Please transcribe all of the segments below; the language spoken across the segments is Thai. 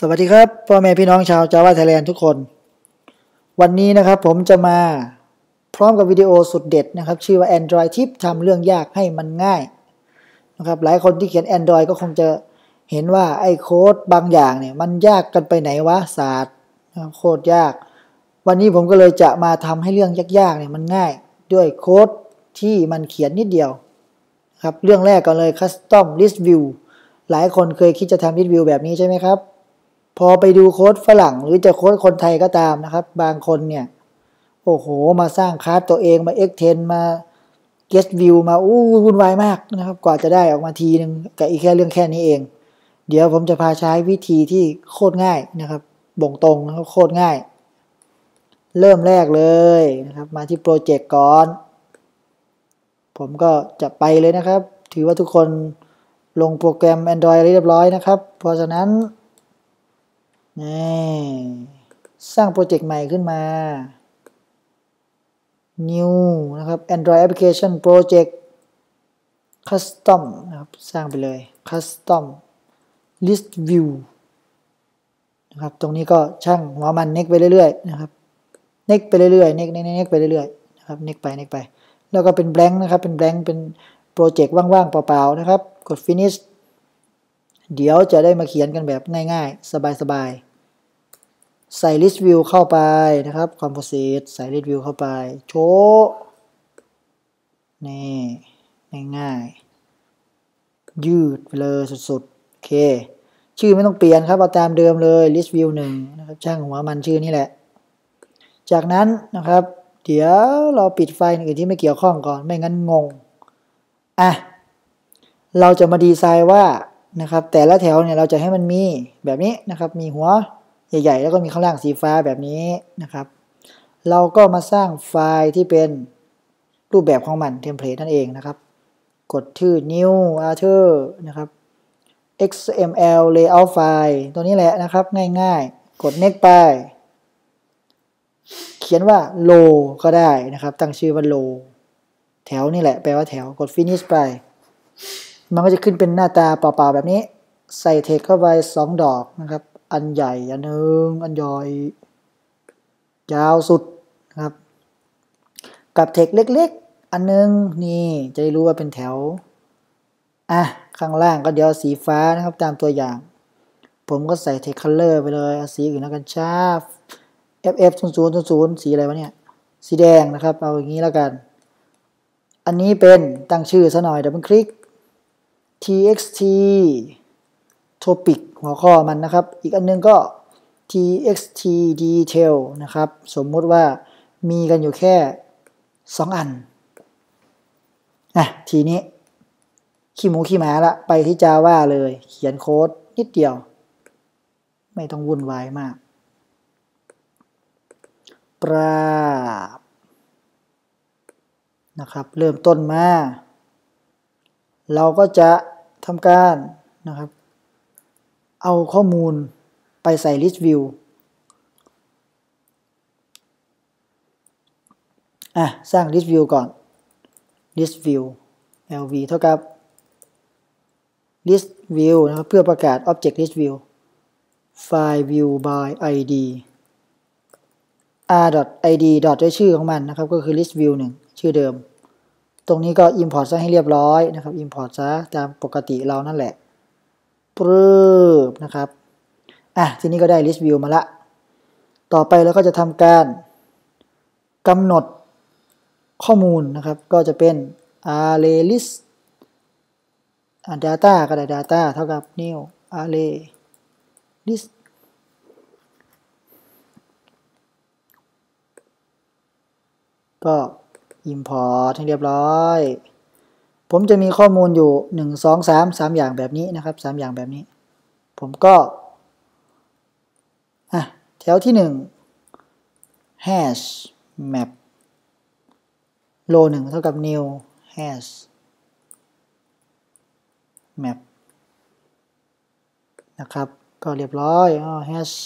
สวัสดีครับพ่อแม่พี่น้องชาวจาวาไทยแลนด์ทุกคน วันนี้นะครับผมจะมาพร้อมกับวิดีโอสุดเด็ดนะครับ ชื่อว่า Android Tip ทำเรื่องยากให้มันง่ายนะครับหลายคนที่เขียน Android ก็คงจะเห็นว่าไอ้โค้ดบางอย่างเนี่ยมันยากกันไปไหนวะศาสตร์โคตรยาก วันนี้ผมก็เลยจะมาทำให้เรื่องยากๆเนี่ยมันง่าย ด้วยโค้ดที่มันเขียนนิดเดียวครับเรื่องแรกก่อนเลย Custom List View หลายคนเคยคิดจะทำ List View แบบนี้ใช่ไหมครับ พอไปดูโค้ดฝรั่งหรือจะโค้ดคนไทยก็ตามนะครับ บางคนเนี่ย โอ้โห มาสร้างคาร์ตัวเองมา X10 มา Guest View มาอู้วุ่นวายมากนะครับ กว่าจะได้ออกมาทีนึงกับอีกแค่เรื่องแค่นี้เอง เดี๋ยวผมจะพาใช้วิธีที่โคตรง่ายนะครับ บ่งตรงนะครับโคตรง่าย เริ่มแรกเลยนะครับ มาที่โปรเจกต์ก่อน ผมก็จะไปเลยนะครับ ถือว่าทุกคนลงโปรแกรม Android เรียบร้อยนะครับ เพราะฉะนั้น สร้างโปรเจกต์ใหม่ขึ้นมา new นะครับ Android application project custom นะครับ สร้างไปเลย custom list view นะครับ ตรงนี้ก็ช่างหัวมันเน็กไปเรื่อยๆนะครับ เน็กไปเรื่อยๆ เน็กเน็กเน็กไปเรื่อยๆ นะครับ เน็กไปเน็กไป แล้วก็เป็น blank นะครับ เป็น blank เป็นโปรเจกต์ว่างๆ เปล่าๆ นะครับ กด finish เดี๋ยวจะได้มาเขียนกันแบบง่ายๆ สบายๆ ใส่ list view เข้าไปนะครับ composite ใส่ list view เข้าไป โชว์นี่ง่ายๆ ยืดไปเลยสุดๆ โอเค ชื่อไม่ต้องเปลี่ยนครับ เอาตามเดิมเลย list view หนึ่งนะครับ ช่างหัวมันชื่อนี่แหละ จากนั้นนะครับ เดี๋ยวเราปิดไฟล์อื่นที่ไม่เกี่ยวข้องก่อน ไม่งั้นงง อะ เราจะมาดีไซน์ว่านะครับ แต่ละแถวเนี่ยเราจะให้มันมีแบบนี้นะครับ มีหัว ใหญ่ๆ แล้วก็มีข้างล่างสีฟ้าแบบนี้นะครับ เราก็มาสร้างไฟล์ที่เป็นรูปแบบของมันเทมเพลตนั่นเองนะครับ กดชื่อ new arter นะครับ xml layout file ตัวนี้แหละนะครับ ง่ายๆ กด next ไป เขียนว่า low ก็ได้นะครับ ตั้งชื่อว่า low แถวนี่แหละ แปลว่าแถว กด finish ไป มันก็จะขึ้นเป็นหน้าตาเปล่าๆ แบบนี้ ใส่เทคเข้าไปสองดอกนะครับ อันใหญ่อันหนึ่งอันย่อยยาวสุดครับ กับเทคเล็กๆ อันนึงนี่จะได้รู้ว่าเป็นแถว อะ ข้างล่างก็เดี๋ยวสีฟ้านะครับตามตัวอย่าง ผมก็ใส่เทคคัลเลอร์ไปเลยเอาสีอื่นแล้วกันชา ff 0 0 0 0สีอะไรวะเนี่ย สีแดงนะครับ เอาอย่างนี้แล้วกัน อันนี้เป็นตั้งชื่อซะหน่อยดับเบิลคลิก txt topic หัวข้อมันนะครับ อีกอันนึงก็ txt detail นะครับ สมมุติว่ามีกันอยู่แค่ 2 อันอะทีนี้ ขี้หมูขี้หมาละ ไปที่ Java เลย เขียนโค้ดนิดเดียว ไม่ต้องวุ่นวายมาก ปราบ นะครับ เริ่มต้นมา เราก็จะทำการนะครับ เอาข้อมูลไปใส่ list view อะ สร้าง list view ก่อน list view lv เท่ากับ list view นะครับเพื่อประกาศ object list view file view by id r.id ด้วยชื่อของมันนะครับ ก็คือ list view 1 ชื่อเดิม ตรงนี้ก็ Import ซะให้เรียบร้อยนะครับ Import ซะตามปกติเรานั่นแหละ ปรืบนะครับ อะ ทีนี้ก็ได้ list view มาละ ต่อไปเราก็จะทำการกำหนดข้อมูลนะครับ ก็จะเป็น array list data ก็ได้ data เท่ากับ new array list ก็ Import ให้เรียบร้อย ผมจะมีข้อมูลอยู่1 2 3 3อย่างแบบนี้นะครับ3อย่างแบบนี้ ผมก็อะแถวที่1 hash map row 1เท่ากับ new hash map นะครับ ก็เรียบร้อยอ๋อ hash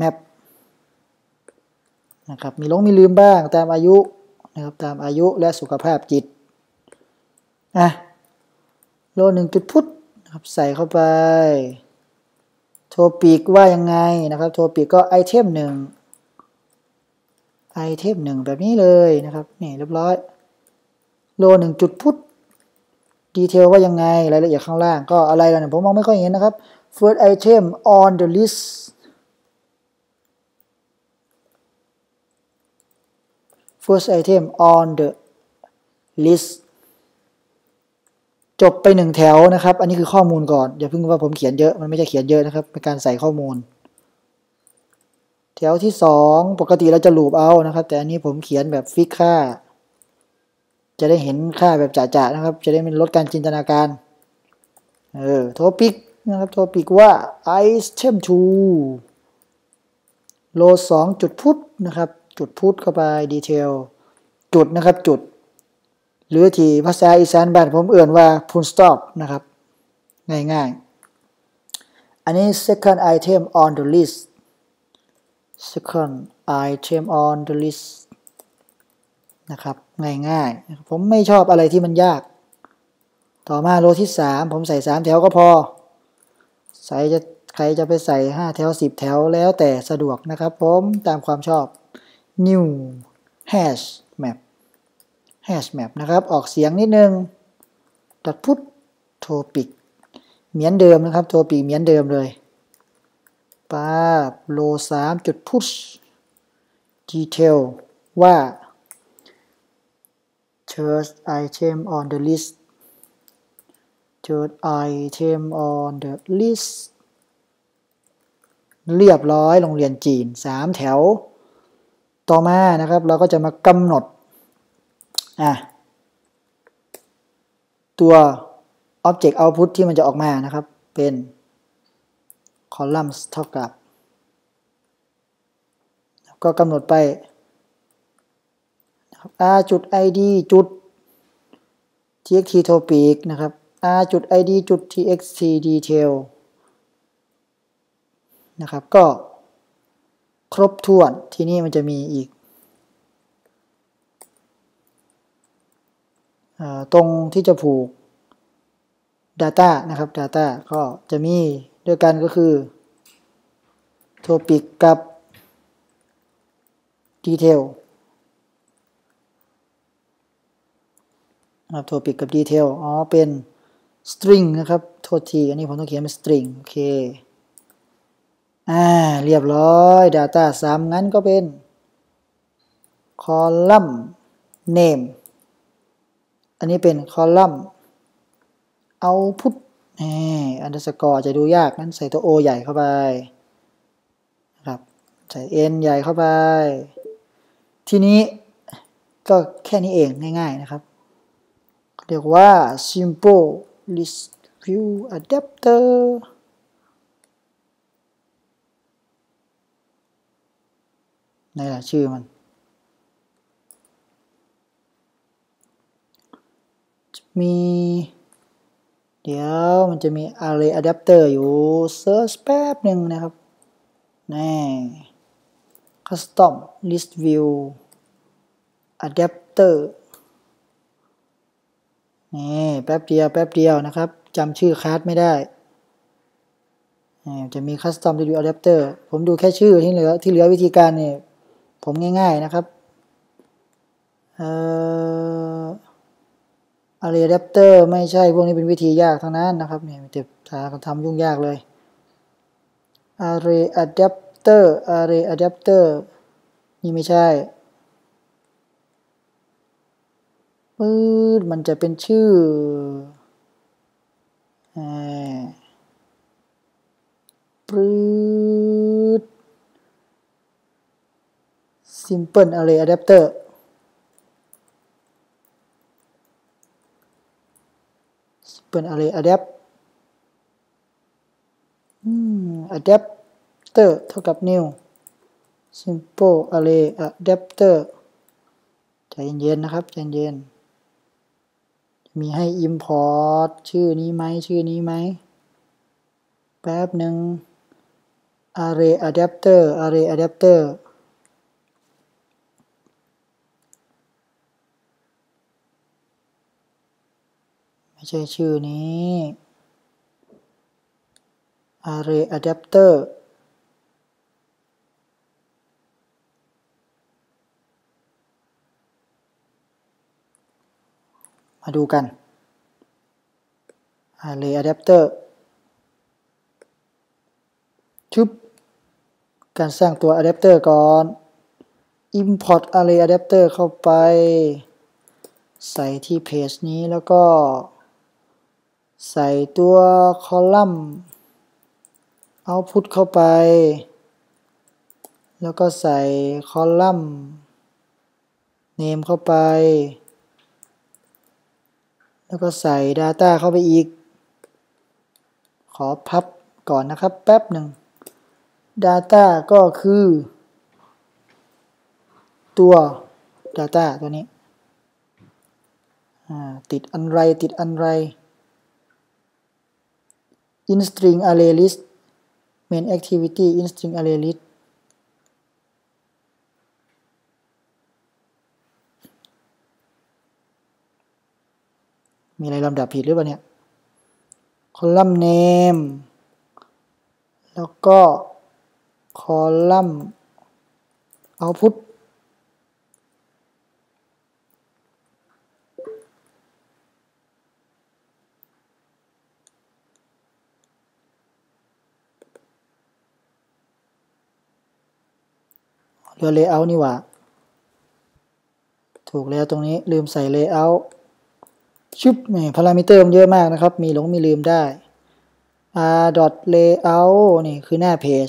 map นะครับ มีลงมีลืมบ้างตามอายุนะครับ ตามอายุและสุขภาพจิต อะโลหนึ่งจุดพุทธนะครับใส่เข้าไป โทปิกว่ายังไงนะครับ โทปิกก็ไอเทมหนึ่งไอเทมหนึ่งแบบนี้เลยนะครับนี่เรียบร้อย โลหนึ่งจุดพุทธดีเทลว่ายังไงรายละเอียดข้างล่างก็อะไรล่ะเนี่ยผมมองไม่ค่อยเห็นนะครับ first item on the list first item on the list จบไปหนึ่งแถวนะครับ อันนี้คือข้อมูลก่อน อย่าเพิ่งว่าผมเขียนเยอะ มันไม่ใช่เขียนเยอะนะครับ เป็นการใส่ข้อมูล แถวที่สองปกติเราจะลูปเอานะครับ แต่อันนี้ผมเขียนแบบฟิกค่า จะได้เห็นค่าแบบจ่าๆนะครับ จะได้ไม่ลดการจินตนาการ เออ โทปิกนะครับ โทปิกว่า item 2โลสองจุดพุทนะครับ จุดพุทเข้าไปดีเทล จุดนะครับ จุด หรือที่ภาษาอีสานบ้านผมเอื่นว่า full stop นะครับ ง่ายๆ อันนี้ second item on the list second item on the list นะครับ ง่ายๆ ผมไม่ชอบอะไรที่มันยาก ต่อมาโลที่ 3 ผมใส่ 3 แถวก็พอ ใส่จะใครจะไปใส่ 5 แถว 10 แถวแล้วแต่สะดวกนะครับผมตามความชอบ new hash map hash map นะครับ ออกเสียงนิดนึงดัดพุทโทปิกเหมือนเดิมนะครับโทปิกเหมือนเดิมเลยป้าโลสามจุดพุช detail ว่า third item on the list third item on the list เรียบร้อยโรงเรียนจีน 3 แถว ต่อมานะครับ เราก็จะมากำหนด อะตัว Object Output ที่มันจะออกมานะครับ เป็น columns เท่ากับ ก็กำหนดไป r จุด id จุด txt topic นะครับ r จุด id จุด txt detail นะครับ ก็ครบถ้วนที่นี้มันจะมีอีก ตรงที่จะผูก Data นะครับ Data ก็จะมีด้วยกันก็คือ Topic กับ Detail นะครับ Topic กับ Detail อ๋อ เป็น String นะครับ โทษที อันนี้ผมต้องเขียนเป็น String โอเคอ่าเรียบร้อย Data 3 งั้นก็เป็น Column Name อันนี้เป็นคอลัมน์เอาพุทอันดับสกอร์จะดูยากนั้นใส่ตัว O ใหญ่เข้าไปครับใส่ N ใหญ่เข้าไป ทีนี้ก็แค่นี้เองง่ายๆนะครับ เรียกว่า simple list view adapter ในละชื่อมัน มี เดี๋ยวมันจะมี array adapter อยู่ search แป๊บหนึ่งนะครับนี่ custom list view adapter นี่แป๊บเดียวแป๊บเดียวนะครับจำชื่อคลาสไม่ได้จะมี custom view adapter ผมดูแค่ชื่อที่เหลือที่เหลือวิธีการเนี่ยผมง่ายๆนะครับ เอ่อ array adapter ไม่ใช่พวกนี้เป็นวิธียากทั้งนั้นนะครับเนี่ยเจ็บทาทำยุ่งยากเลย array adapter array adapter นี่ไม่ใช่ปื๊ดมันจะเป็นชื่อปื๊ด simple array adapter เป็น array adapt อืม adapter เท่ากับ new simple array adapter ใจเย็นๆนะครับใจเย็นมีให้ import ชื่อนี้ไหมชื่อนี้ไหมแป๊บหนึ่ง array adapter array adapter ใช่ชื่อนี้ array adapter มาดูกัน array adapter ชุบการสร้างตัว adapter ก่อน import array adapter เข้าไป ใส่ที่เพจนี้แล้วก็ ใส่ตัวคอลัมน์ output เข้าไป แล้วก็ใส่คอลัมน์ name เข้าไป แล้วก็ใส่ data เข้าไปอีก ขอพับก่อนนะครับแป๊บหนึ่ง data ก็คือ ตัว data ตัวนี้ติดอันไรติดอันไร in string array list main activity in string array list มีอะไรลำดับผิดหรือเปล่าเนี่ย column name แล้วก็ column output เรือ layout นี่หว่า ถูกแล้วตรงนี้ลืมใส่ layout ชุบนี่พารามิเตอร์มันเยอะมากนะครับ มีหลงมีลืมได้ r dot layout นี่คือหน้าเพจ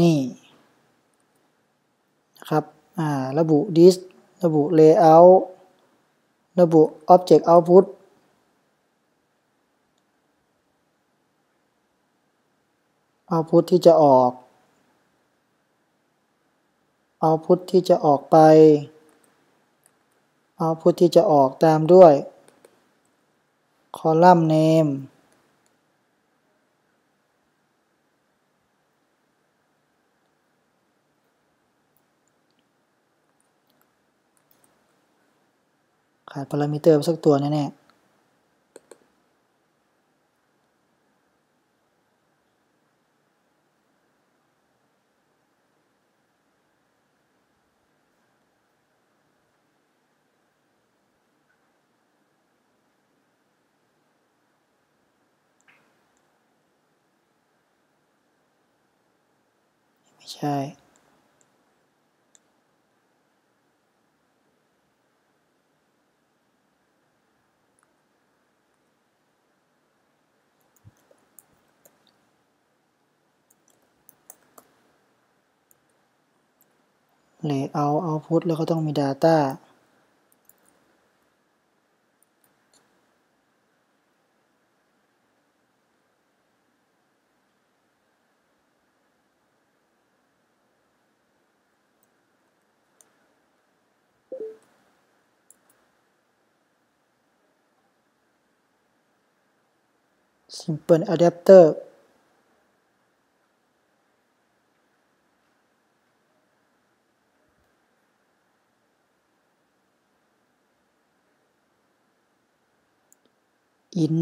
นี่นะครับอ่าระบุ disk ระบุ layout ระบุ object output output ที่จะออก output ที่จะออกไป output ที่จะออกตามด้วย column name ขาดพารามิเตอร์สักตัวแน่ๆ ไม่ใช่ layout output แล้วก็ต้องมี data simple adapter อิน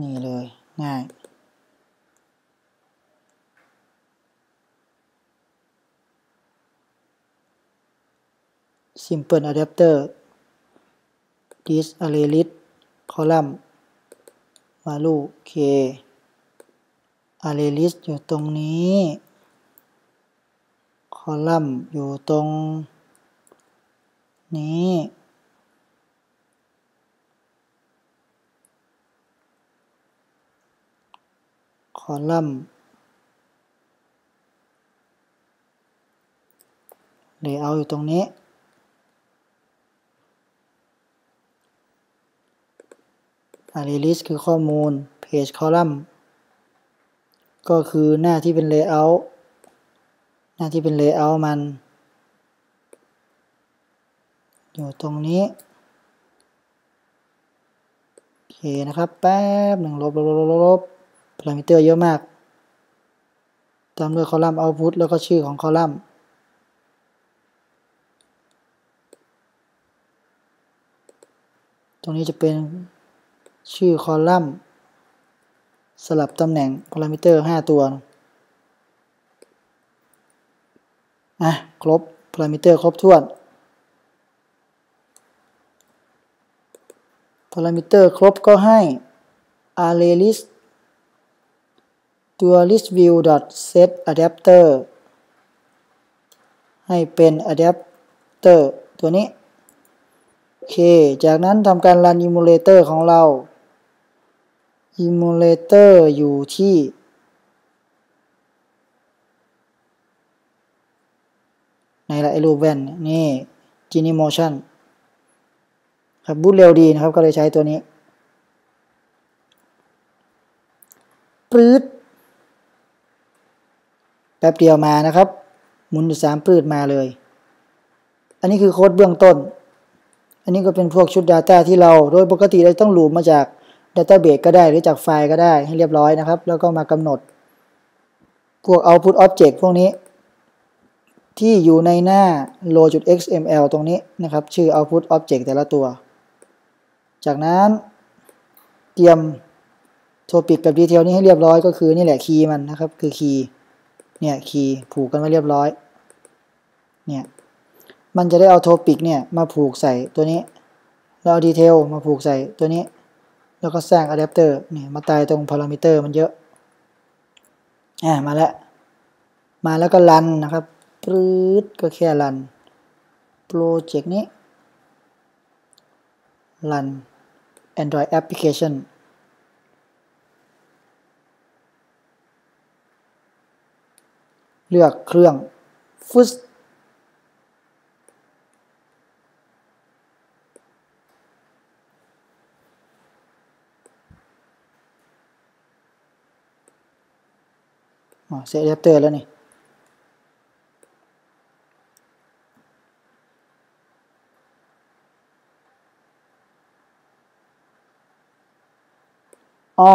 นี่เลย ง่าย simple adapter this array list column value k array list อยู่ตรงนี้ column อยู่ตรงนี้ column layout อยู่ตรงนี้ array list คือข้อมูล page column ก็คือหน้าที่เป็น layout หน้าที่เป็น layout มัน อยู่ตรงนี้ โอเคนะครับ แป๊บหนึ่งลบลบลบลบ พารามิเตอร์เยอะมาก ตามด้วยคอลัมน์ output แล้วก็ชื่อของคอลัมน์ตรงนี้จะเป็นชื่อคอลัมน์ สลับตำแหน่งพารามิเตอร์ 5 ตัว อะ ครบพารามิเตอร์ครบถ้วนพารามิเตอร์ครบก็ให้ array list ตัว list view set adapter ให้เป็น adapter ตัวนี้ โอเค จากนั้นทำการ run emulator ของเรา emulator อยู่ที่ในละไอรูปแว่นนี่ Genie Motion ครับบูตเร็วดีนะครับ ก็เลยใช้ตัวนี้ปลื้ด ป๊บเดียวมานะครับ หมุนอยู่สามปลื้ดมาเลย อันนี้คือโค้ดเบื้องต้น อันนี้ก็เป็นพวกชุด Data ที่เราโดยปกติเราต้องหลูมมาจาก Database ก็ได้หรือจากไฟล์ก็ได้ให้เรียบร้อยนะครับ แล้วก็มากำหนด พวก Output Object พวกนี้ ที่อยู่ในหน้า low.xml ตรงนี้นะครับ ชื่อ output object แต่ละตัว จากนั้นเตรียมโทปิกกับดีเทลนี้ให้เรียบร้อยก็คือนี่แหละคีย์มันนะครับ คือคีย์ เนี่ยคีย์ผูกกันไว้เรียบร้อย เนี่ยมันจะได้เอาโทปิกเนี่ยมาผูกใส่ตัวนี้ แล้วเอาดีเทลมาผูกใส่ตัวนี้ แล้วก็สร้างอะแดปเตอร์เนี่ยมาตายตรงพารามิเตอร์มันเยอะอ่ามาแล้ว มาแล้วก็รันนะครับปรื๊ดก็แค่รันโปรเจกต์นี้รัน Android application เลือกเครื่องฟุตเซตอะแดปเตอร์แล้วนี่อ้อ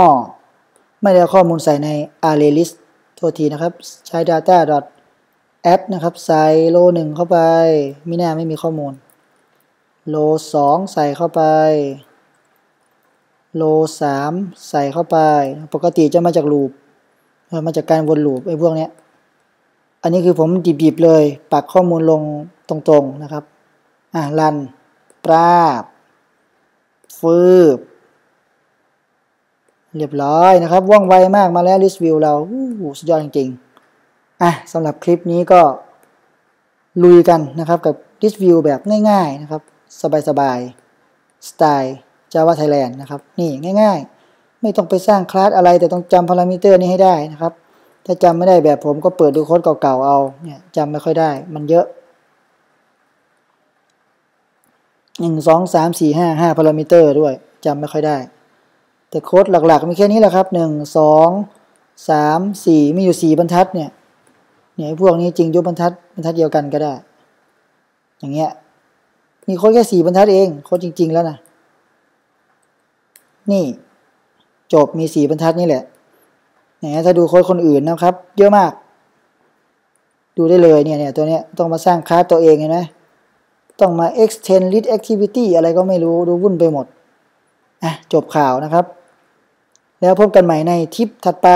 ไม่ได้ข้อมูลใส่ใน array list โทษทีนะครับ ใช้ data add นะครับ ใส่โลหนึ่งเข้าไปมิน่าไม่มีข้อมูล โลสองใส่เข้าไป โลสามใส่เข้าไป ปกติจะมาจากลูปมาจากการวนลูปไอ้พวกเนี้ย อันนี้คือผมดิบๆเลย ปักข้อมูลลงตรงๆนะครับ อะรันปราบฟืบ เรียบร้อยนะครับ ว่องไวมากมาแล้ว list view เราสุดยอดจริงๆ อะสำหรับคลิปนี้ก็ลุยกันนะครับกับ list view แบบง่ายๆนะครับ สบายๆ สไตล์ Java Thailand นะครับ นี่ง่ายๆ ไม่ต้องไปสร้างคลาสอะไรแต่ต้องจำพารามิเตอร์นี้ให้ได้นะครับ ถ้าจำไม่ได้แบบผมก็เปิดดูโค้ดเก่าๆ เอาเนี่ยจำไม่ค่อยได้ มันเยอะหนึ่งสองสามสี่ห้าห้าพารามิเตอร์ด้วยจำไม่ค่อยได้ แต่โค้ดหลักๆ มีแค่นี้แหละครับหนึ่งสองสามสี่มีอยู่สี่บรรทัดเนี่ยเนี่ยพวกนี้จริงยุบบรรทัดบรรทัดเดียวกันก็ได้ อย่างเงี้ยมีโค้ดแค่สี่บรรทัดเองโค้ดจริง ๆ แล้วนะนี่จบมีสี่บรรทัดนี่แหละเนี่ยถ้าดูโค้ดคนอื่นนะครับ เยอะมาก ดูได้เลยเนี่ยเนี่ยตัวเนี้ยต้องมาสร้างคลาสตัวเองเห็นไหมต้องมา extend list activity อะไรก็ไม่รู้ดูวุ่นไปหมดอะจบข่าวนะครับ แล้วพบกันใหม่ในทิปถัดไป